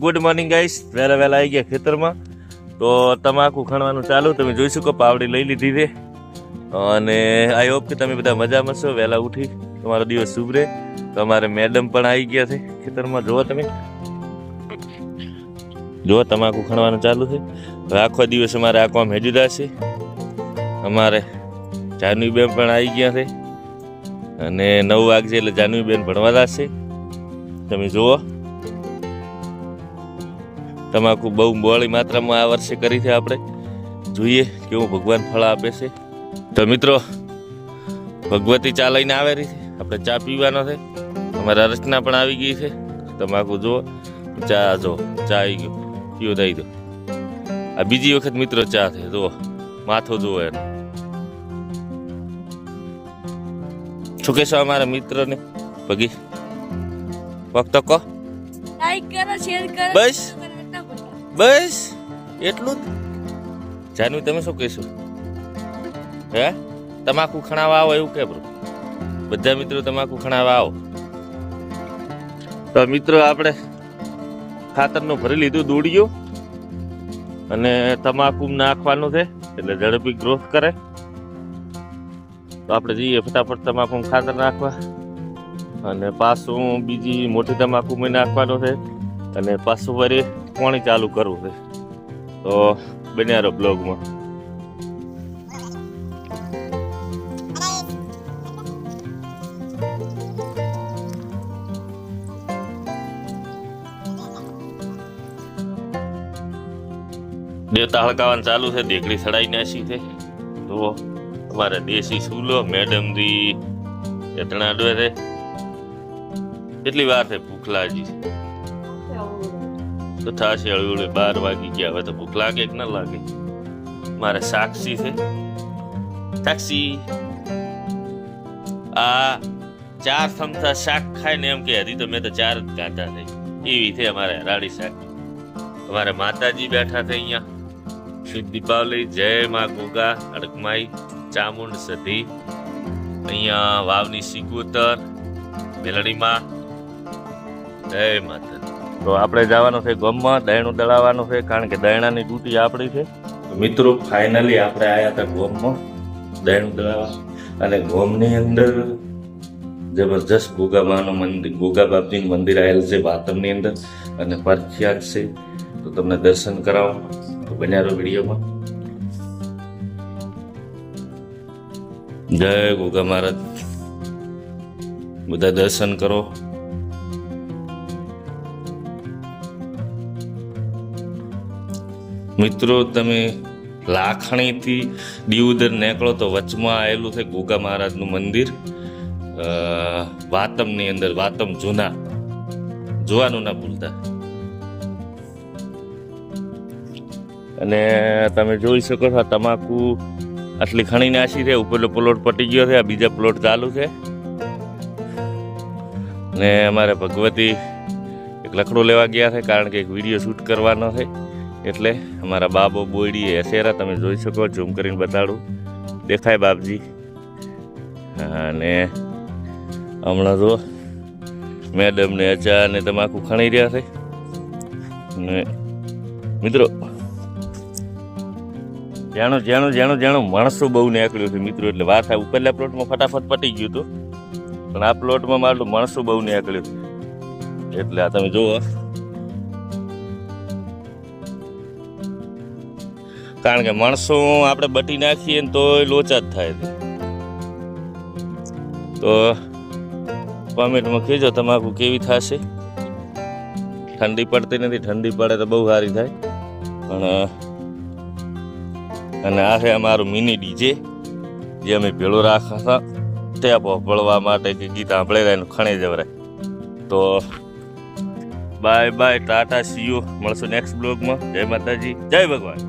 Good morning guys વહેલા વહેલા આવી ગયા ખેતરમાં. તો તમાકુ ખણવાનું ચાલુ, તમે જોઈ શકો, પાવડી લઈ લીધી છે. અને આઈ હોપ કે તમે બધા મજામાં છો. વહેલા ઉઠી તમારો દિવસ શુભ રહે તમારે મેડમ પણ આવી ગયા છે ખેતરમાં. જુઓ તમે. જુઓ તમાકુ ખણવાનું ચાલુ છે. આખો દિવસ અમારે આ કામ હેજુદા છે અમારે જાનવીબેન પણ આવી ગયા છે. અને નવ વાગજે એટલે જાનવીબેન ભણવા દાશે તમે જુઓ તમાકુ બહુ બહોળી માત્રામાં આ વર્ષે કરી છે આપણે. જોઈએ કેવું ભગવાન ફળ આપે છે. તો મિત્રો ભગવતી ચા લઈને આવે રહી છે. આપણે ચા પીવાનો છે. અમારા રચના પણ આવી ગઈ છે. તમાકુ જુઓ. ચા જો ચા આવી ગયો. પીવો દઈ દો. આ બીજી વખત મિત્રો ચા છે. જુઓ. માથો જુઓ એનો. શું કહેશો અમારા મિત્રને? ભગી ફક્ત કહો. લાઈક કરો શેર કરો. બસ? બસ, એટલું જ. જાનવી તમે શું કહેશો? હે? તમાકુ ખણાવા આવો એવું કે બ્રો? બધા મિત્રો તમાકુ ખણાવા આવો. તો મિત્રો, આપણે ખાતરનું ભરી લીધું, દૂડિયું. અને તમાકુ નાખવાનું છે, એટલે ઝડપી ગ્રોથ કરે. તો આપણે જઈએ ફટાફટ તમાકુ ખાતર નાખવા. અને પાછું બીજી મોટી તમાકુ મેં નાખવાનું છે. અને પાછું વળી પાણી ચાલુ કરવું છે. તો બન્યા રહો બ્લોગમાં. દેવતા હળગાવાનું ચાલુ છે દેકડી સડાઈ નાસી છે. તો અમારે દેશી સૂલો મેડમ દી એતણા અડવે છે. કેટલી વાર છે ભૂખલા હજી તો થશે બાર વાગી ગયા હવે તો ભૂખ લાગે કે ન લાગે? મારે સાક્ષી છે. સાક્ષી. આ ચાર સમથા શાક ખાય ને એમ કે હજી તો મેં તો ચાર જ ગાંધા થઈ. એવી છે અમારે રાડી શાક. અમારે માતાજી બેઠા છે અહીંયા. શુદ્ધ દીપાવલી, જય મા ગોગા, અડકમાઈ, ચામુંડ સધી. અહીંયા વાવની સિકોતર મેલડીમાં જય માતા તો આપણે જવાનું છે ગોમમાં દહીણું દળાવવાનું છે, કારણ કે દહીણાની ડ્યુટી આપણી છે. મિત્રો ફાઇનલી આપણે આવ્યા હતા ગોમમાં દહીણું દળાવવા અને ગોમની અંદર જબરજસ્ત ગોગાબાનું મંદિર, ગોગા બાપજીનું મંદિર આવેલ છે વાતમની અંદર. અને પ્રખ્યાત છે. તો તમને દર્શન કરાવો. તો બન્યા વિડીયોમાં. જય ગોગા મહારાજ. બધા દર્શન કરો. મિત્રો, તમે લાખણીથી દીવદર નીકળો તો વચમાં આવેલું છે ગોગા મહારાજનું મંદિર. વાતમની અંદર, વાતમ જૂના. જોવાનું ના ભૂલતા. અને તમે જોઈ શકો છો તમાકુ આટલી ખણી નાસી છે ઉપરનો પ્લોટ પટી ગયો છે, આ બીજા પ્લોટ ચાલુ છે. ને અમારે ભગવતી એક લખડો લેવા ગયા છે, કારણ કે એક વીડિયો શૂટ કરવાનો છે. એટલે અમારા બાબો બોયડી હસેરા તમે જોઈ શકો, ઝૂમ કરીને બતાડું. દેખાય બાપજી. અને હમણાં જો મેડમ ને અચા ને આખું ખણી રહ્યા છે. ને મિત્રો, જાણો જાણો જાણો જાણો, માણસો બહુ નીકળ્યું છે મિત્રો, એટલે વાત આ ઉપરલા પ્લોટમાં ફટાફટ પટી ગયું હતું. પણ આ પ્લોટમાં મારું માણસો બહુ નીકળ્યું એટલે આ તમે જુઓ કારણ કે માણસો આપણે બટી નાખીએ ને તો લોચા જ થાય તો કોમેન્ટમાં કહેજો તમાકુ કેવી થશે. ઠંડી પડતી નથી, ઠંડી પડે તો બહુ સારી થાય. પણ અને આ છે અમારું મિની ડીજે, જે અમે ભેળો રાખતા હતા ત્યાં ભળવા માટે કે ગીત સાંભળે એનું ખણે જવરાય તો, બાય બાય, ટાટા સીઓ મળશું નેક્સ્ટ બ્લોગમાં જય માતાજી, જય ભગવાન.